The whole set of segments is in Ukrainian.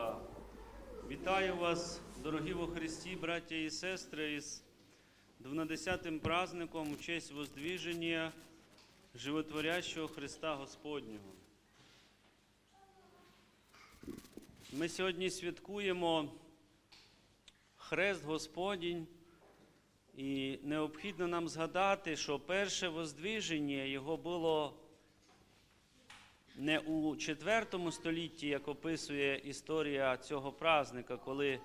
Бога. Вітаю вас, дорогі во Христі, браття і сестри, із 12-тим праздником у честь воздвіження животворящого Христа Господнього. Ми сьогодні святкуємо Хрест Господній, і необхідно нам згадати, що перше воздвіження його було не у IV столітті, як описує історія цього празника, коли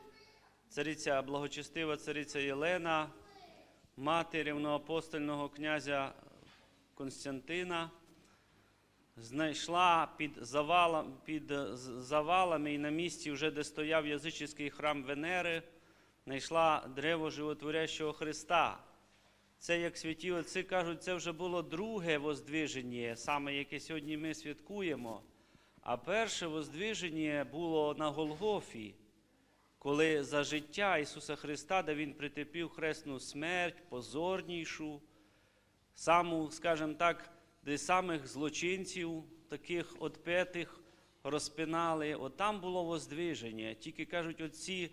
цариця, благочестива цариця Єлена, мати рівноапостольного князя Константина, знайшла під, завалом, під завалами і на місці, вже де стояв язичний храм Венери, знайшла древо животворящого Христа. Це, як святі отці кажуть, це вже було друге воздвиження, саме яке сьогодні ми святкуємо. А перше воздвиження було на Голгофі, коли за життя Ісуса Христа, де Він притерпів хресну смерть, позорнішу, саму, скажімо так, де самих злочинців, таких отпетих, розпинали. От там було воздвиження. Тільки кажуть отці,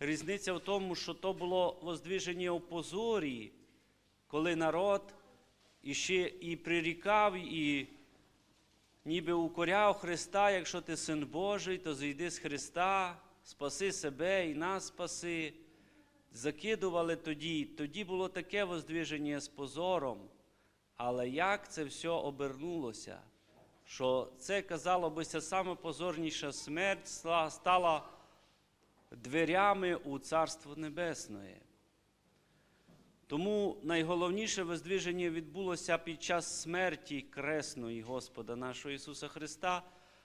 різниця в тому, що то було воздвиження у позорі коли народ іще і прирікав, і ніби укоряв Христа, якщо ти син Божий, то зійди з Христа, спаси себе і нас спаси. Закидували тоді. Тоді було таке воздвиження з позором. Але як це все обернулося? Що це, казало бися, саме позорніша смерть стала дверями у Царство Небесне. Тому найголовніше воздвиження відбулося під час смерті кресної Господа нашого Ісуса Христа.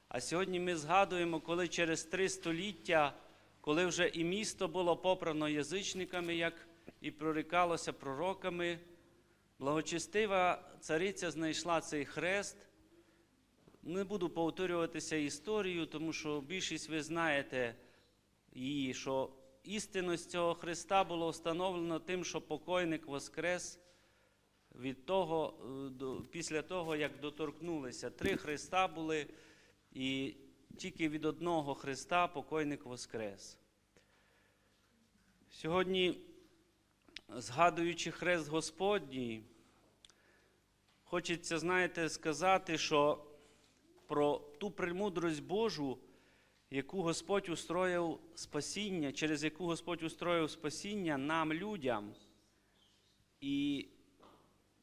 А сьогодні ми згадуємо, коли через три століття, коли вже і місто було попрано язичниками, як і прорікалося пророками, благочестива цариця знайшла цей хрест. Не буду повторюватися історію, тому що більшість ви знаєте її, що істинність цього Христа було встановлено тим, що покойник воскрес від того, після того, як доторкнулися. Три Христа були, і тільки від одного Христа покойник воскрес. Сьогодні, згадуючи хрест Господній, хочеться, знаєте, сказати, що про ту премудрость Божу яку Господь устроїв спасіння, через яку Господь устроїв спасіння нам, людям. І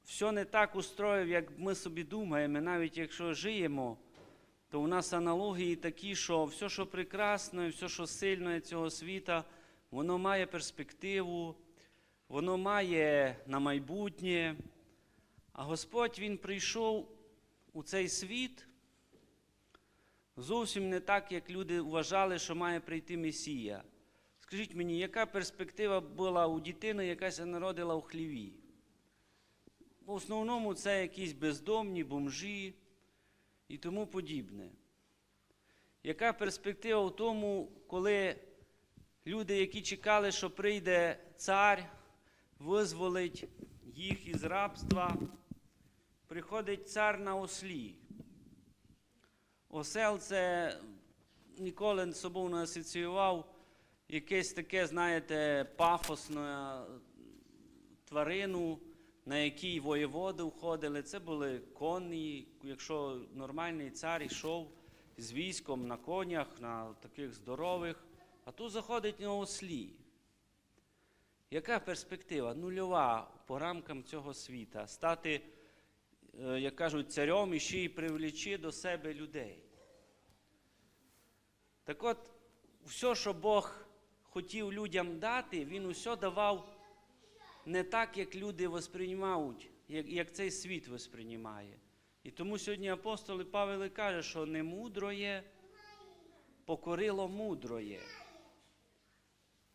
все не так устроїв, як ми собі думаємо, навіть якщо живемо, то у нас аналогії такі, що все, що прекрасне, все, що сильне цього світа, воно має перспективу, воно має на майбутнє. А Господь Він прийшов у цей світ. Зовсім не так, як люди вважали, що має прийти Месія. Скажіть мені, яка перспектива була у дитини, яка народила у хліві? В основному це якісь бездомні, бомжі і тому подібне. Яка перспектива в тому, коли люди, які чекали, що прийде цар, визволить їх із рабства, приходить цар на ослі? Осел це ніколи з собою не асоціював якесь таке, знаєте, пафосне тварину, на якій воєводи входили. Це були конні, якщо нормальний цар йшов з військом на конях, на таких здорових, а тут заходить на ослі. Яка перспектива? Нульова по рамкам цього світа. Стати як кажуть, царем і ще й привлічи до себе людей. Так от, все, що Бог хотів людям дати, Він усе давав не так, як люди восприймають, як, як цей світ восприймає. І тому сьогодні апостол Павел каже, що не мудроє покорило мудроє.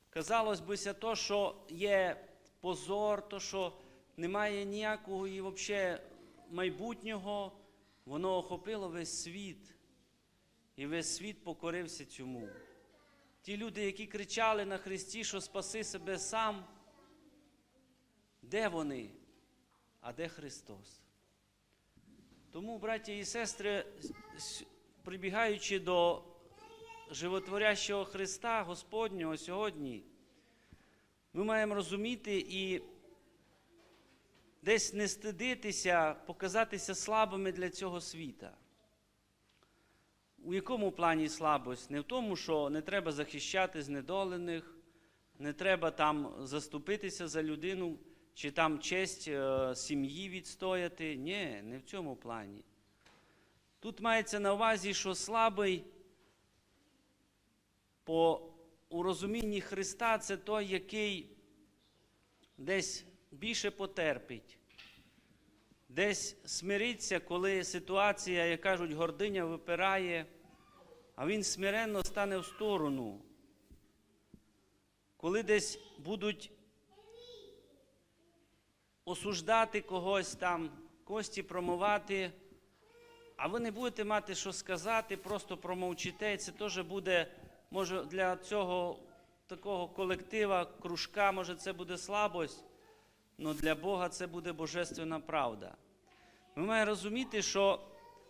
Казалось би, то, що є позор, то, що немає ніякого і взагалі майбутнього, воно охопило весь світ. І весь світ покорився цьому. Ті люди, які кричали на Христі, що спаси себе сам, де вони? А де Христос? Тому, браті і сестри, прибігаючи до животворящого Христа Господнього сьогодні, ми маємо розуміти і десь не стидитися, показатися слабими для цього світа. У якому плані слабость? Не в тому, що не треба захищати знедолених, не треба там заступитися за людину, чи там честь е, сім'ї відстояти. Ні, не в цьому плані. Тут мається на увазі, що слабий по у розумінні Христа це той, який десь більше потерпить, десь смириться, коли ситуація, як кажуть, гординя випирає, а він смиренно стане в сторону. Коли десь будуть осуждати когось там, кості промивати, а ви не будете мати що сказати, просто промовчите, і це теж буде, може, для цього такого колектива, кружка, може, це буде слабость, але для Бога це буде божественна правда. Ми маємо розуміти, що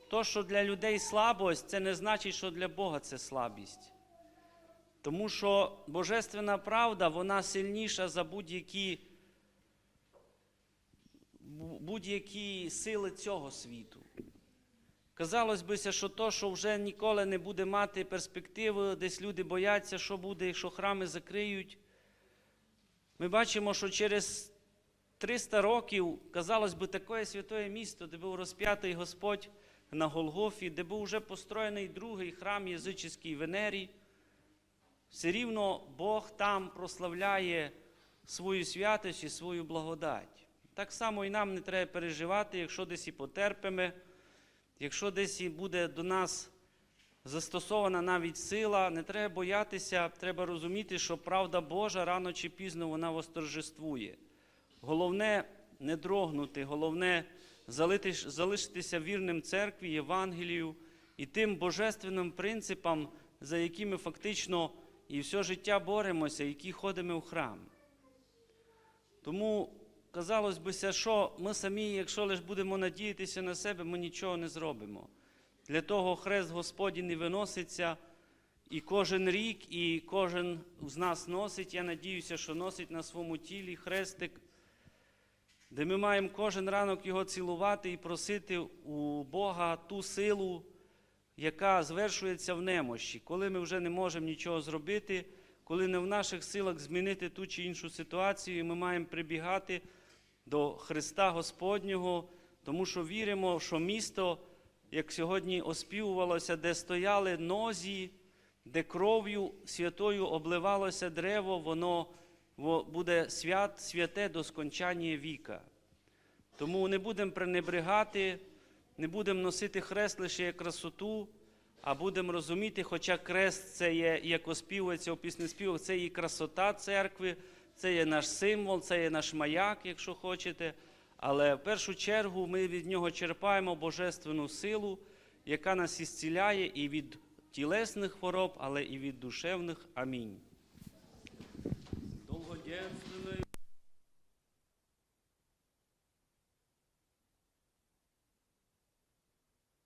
то, що для людей слабость, це не значить, що для Бога це слабість. Тому що божественна правда, вона сильніша за будь-які будь-які сили цього світу. Казалось би, що то, що вже ніколи не буде мати перспективи, десь люди бояться, що буде, якщо храми закриють. Ми бачимо, що через 300 років, казалось би, таке святое місто, де був розп'ятий Господь на Голгофі, де був вже построєний другий храм язичний Венері, все рівно Бог там прославляє свою святість і свою благодать. Так само і нам не треба переживати, якщо десь і потерпимо, якщо десь і буде до нас застосована навіть сила, не треба боятися, треба розуміти, що правда Божа рано чи пізно вона восторжествує. Головне не дрогнути, головне залишитися вірним церкві, Євангелію і тим божественним принципам, за якими фактично і все життя боремося, які ходимо в храм. Тому, казалось би, що ми самі, якщо лише будемо надіятися на себе, ми нічого не зробимо. Для того хрест Господній не виноситься, і кожен рік, і кожен з нас носить, я надіюся, що носить на своєму тілі хрестик, де ми маємо кожен ранок його цілувати і просити у Бога ту силу, яка звершується в немощі, коли ми вже не можемо нічого зробити, коли не в наших силах змінити ту чи іншу ситуацію, ми маємо прибігати до Христа Господнього, тому що віримо, що місто, як сьогодні оспівувалося, де стояли нозі, де кров'ю святою обливалося дерево, воно во- буде свят, святе до скончання віка. Тому не будемо пренебрегати, не будемо носити хрест лише як красоту, а будемо розуміти, хоча крест це є, як оспівується у піснеспівах, це і красота церкви, це є наш символ, це є наш маяк, якщо хочете. Але в першу чергу ми від нього черпаємо божественну силу, яка нас ісціляє і від тілесних хвороб, але і від душевних. Амінь. gives